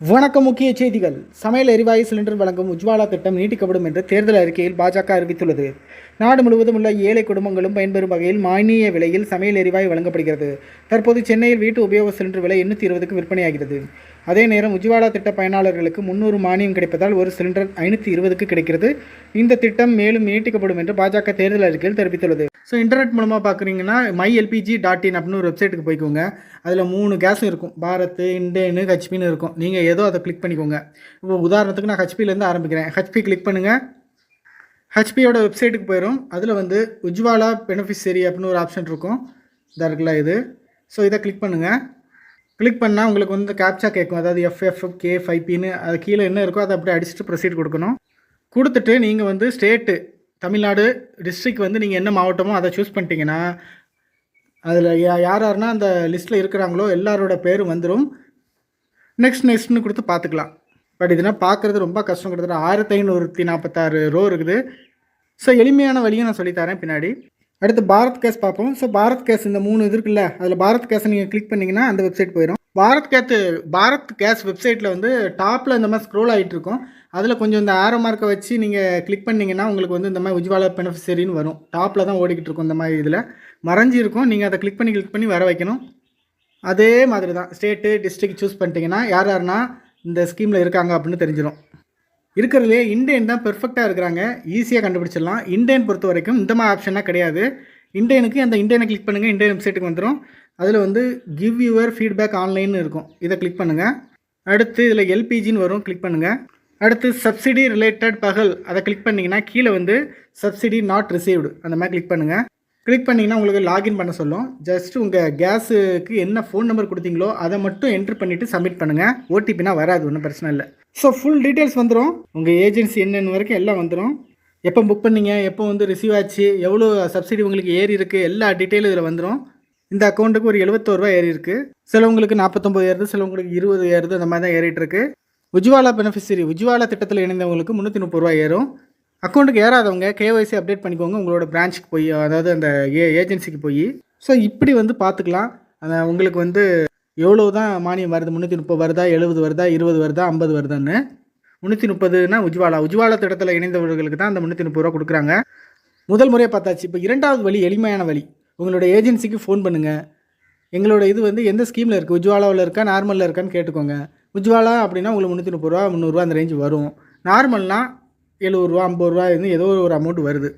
வணக்கம் முக்கிய செய்திகள். சமையல் எரிவாயு சிலிண்டர் வழங்கும் உஜ்வாலா திட்டம் நீட்டிக்கப்படும் என்று தேர்தல் அறிக்கையில் பாஜக அறிவித்துள்ளது. நாடு முழுவதும் உள்ள ஏழை குடும்பங்களும் பயன்பெறும் வகையில் மானிய விலையில் சமையல் எரிவாயு வழங்கப்படுகிறது. தற்போது சென்னையில் வீட்டு உபயோக சிலிண்டர் விலை எண்ணூற்றி இருபதுக்கு விற்பனையாகிறது. அதே நேரம் உஜ்வாலா திட்ட பயனாளர்களுக்கு முன்னூறு மானியம் கிடைப்பதால் ஒரு சிலிண்டர் ஐநூற்றி இருபதுக்கு கிடைக்கிறது. இந்த திட்டம் மேலும் நீட்டிக்கப்படும் என்று பாஜக தேர்தல் அறிக்கையில் தெரிவித்துள்ளது. ஸோ இன்டர்நெட் மூலமாக பார்க்குறீங்கன்னா மை எல்பிஜி டாட் இன் அப்படின்னு ஒரு வெப்சைட்டுக்கு போய்க்கோங்க. அதில் மூணு கேஸும் இருக்கும். பாரத் இண்டேனு ஹச்பின்னு இருக்கும். நீங்கள் ஏதோ அதை கிளிக் பண்ணிக்கோங்க. இப்போ உதாரணத்துக்கு நான் ஹச்பிலேருந்து ஆரம்பிக்கிறேன். ஹெச்பி கிளிக் பண்ணுங்கள் ஹெச்பியோட வெப்சைட்டுக்கு போயிடும் அதில் வந்து உஜ்வாலா பெனிஃபிஷரி அப்படின்னு ஒரு ஆப்ஷன் இருக்கும். இதாக இருக்குல்ல இது? ஸோ இதை கிளிக் பண்ணுங்கள் கிளிக் பண்ணால் உங்களுக்கு வந்து கேப்சா கேட்கும். அதாவது எஃப்எஃப் கே ஃபைவ் பின்னு அது கீழே என்ன இருக்கோ அதை அப்படியே அடிச்சுட்டு ப்ரொசீட் கொடுக்கணும். கொடுத்துட்டு நீங்கள் வந்து ஸ்டேட்டு தமிழ்நாடு டிஸ்ட்ரிக்ட் வந்து நீங்கள் என்ன மாவட்டமோ அதை சூஸ் பண்ணிட்டீங்கன்னா அதில் யார் யாருன்னா அந்த லிஸ்ட்டில் இருக்கிறாங்களோ எல்லாரோட பேரும் வந்துடும் நெக்ஸ்ட் நெக்ஸ்ட்னு கொடுத்து பார்த்துக்கலாம். பட் இதெல்லாம் பார்க்குறது ரொம்ப கஷ்டம். கிட்டத்தட்ட ஆயிரத்தி ஐநூற்றி நாற்பத்தாறு ரோ இருக்குது. ஸோ எளிமையான வழியும் நான் சொல்லித்தரேன் பின்னாடி. அடுத்து பாரத் கேஸ் பார்ப்போம். ஸோ பாரத் கேஸ் இந்த மூணு இது இருக்குல்ல அதில் பாரத் கேஸை நீங்கள் கிளிக் பண்ணிங்கன்னா அந்த வெப்சைட் போயிடும் பாரத் கேத்து பாரத் கேஸ் வெப்சைட்டில் வந்து டாப்பில் இந்த மாதிரி ஸ்க்ரோல் ஆகிட்டு இருக்கும். அதில் கொஞ்சம் இந்த ஆரோ மார்க்கை வச்சு நீங்கள் கிளிக் பண்ணிங்கன்னா உங்களுக்கு வந்து இந்த மாதிரி உஜ்வாலா பெனிஃபிஷரின்னு வரும். டாப்பில் தான் ஓடிக்கிட்டு இருக்கும் இந்த மாதிரி இதில். மறைஞ்சி இருக்கும். நீங்கள் அதை கிளிக் பண்ணி கிளிக் பண்ணி வர வைக்கணும். அதே மாதிரி தான். ஸ்டேட்டு டிஸ்ட்ரிக்ட் சூஸ் பண்ணிட்டீங்கன்னா யார் யாருன்னா இந்த ஸ்கீமில் இருக்காங்க அப்படின்னு தெரிஞ்சிடும் இருக்கிறதுலே இண்டேன் தான் பெர்ஃபெக்டாக இருக்கிறாங்க. ஈஸியாக கண்டுபிடிச்சிடலாம். இண்டேன் பொறுத்த வரைக்கும் இந்த மாதிரி ஆப்ஷனாக கிடையாது. இண்டேனுக்கு அந்த இண்டேனை கிளிக் பண்ணுங்கள் இண்டேன் வெப்சைட்டுக்கு வந்துடும் அதில் வந்து கிவ் யுவர் ஃபீட்பேக் ஆன்லைன் இருக்கும். இதை கிளிக் பண்ணுங்கள் அடுத்து இதில் எல்பிஜின்னு வரும். கிளிக் பண்ணுங்கள் அடுத்து சப்சிடி ரிலேட்டட் பகல். அதை கிளிக் பண்ணிங்கன்னா கீழே வந்து சப்சிடி நாட் ரிசீவ்டு அந்த மாதிரி கிளிக் பண்ணுங்கள் கிளிக் பண்ணிங்கன்னா உங்களுக்கு லாகின் பண்ண சொல்லும். ஜஸ்ட் உங்கள் கேஸுக்கு என்ன ஃபோன் நம்பர் கொடுத்தீங்களோ அதை மட்டும் என்ட்ரு பண்ணிவிட்டு சப்மிட் பண்ணுங்கள் ஓடிபினா வராது ஒன்றும் பிரச்சனை இல்லை. ஸோ ஃபுல் டீட்டெயில்ஸ் வந்துடும் உங்கள் ஏஜென்சி என்னென்ன வரைக்கும் எல்லாம் வந்துடும் எப்போ புக் பண்ணீங்க எப்போ வந்து ரிசீவ் ஆச்சு எவ்வளோ சப்சிடி உங்களுக்கு ஏறி இருக்குது எல்லா டீட்டெயிலும் இதில் வந்துடும் இந்த அக்கௌண்ட்டுக்கு ஒரு எழுபத்தோருவா ஏறி இருக்குது சிலவங்களுக்கு நாற்பத்தொம்பது ஏறுது சிலவங்களுக்கு இருபது ஏறுது அந்த மாதிரி தான் ஏறிட்டு இருக்கு. உஜ்வாலா பெனிஃபிஷரி உஜ்வாலா திட்டத்தில் இணைந்தவங்களுக்கு முந்நூற்றி முப்பது ரூபா ஏறும். அக்கௌண்ட்டுக்கு ஏறாதவங்க கேஒய்சி அப்டேட் பண்ணிக்கோங்க. உங்களோட பிரான்ச்சுக்கு போய் அதாவது அந்த ஏ ஏஜென்சிக்கு போய். ஸோ இப்படி வந்து பார்த்துக்கலாம் அந்த உங்களுக்கு வந்து எவ்வளோ தான் மானியம் வருது? முந்நூற்றி முப்பது வருதா எழுபது வருதா இருபது வருதா ஐம்பது வருதான்னு. முந்நூற்றி முப்பதுனா உஜ்வாலா. உஜ்வாலா திட்டத்தில் இணைந்தவர்களுக்கு தான் அந்த முந்நூற்றி முப்பது ரூபா கொடுக்குறாங்க. முதல் முறையாக பார்த்தாச்சு. இப்போ இரண்டாவது வழி எளிமையான வழி. உங்களோட ஏஜென்சிக்கு ஃபோன் பண்ணுங்கள் எங்களோட இது வந்து எந்த ஸ்கீமில் இருக்குது உஜ்வாலாவில் இருக்கா நார்மலில் இருக்கான்னு கேட்டுக்கோங்க. உஜ்வாலா அப்படின்னா உங்களுக்கு முந்நூற்றி முப்பது ரூபா முந்நூறுரூவா அந்த ரேஞ்சு வரும். நார்மல்னால் எழுபது ரூபா ஐம்பது ரூபா இருந்து ஏதோ ஒரு அமௌண்ட் வருது.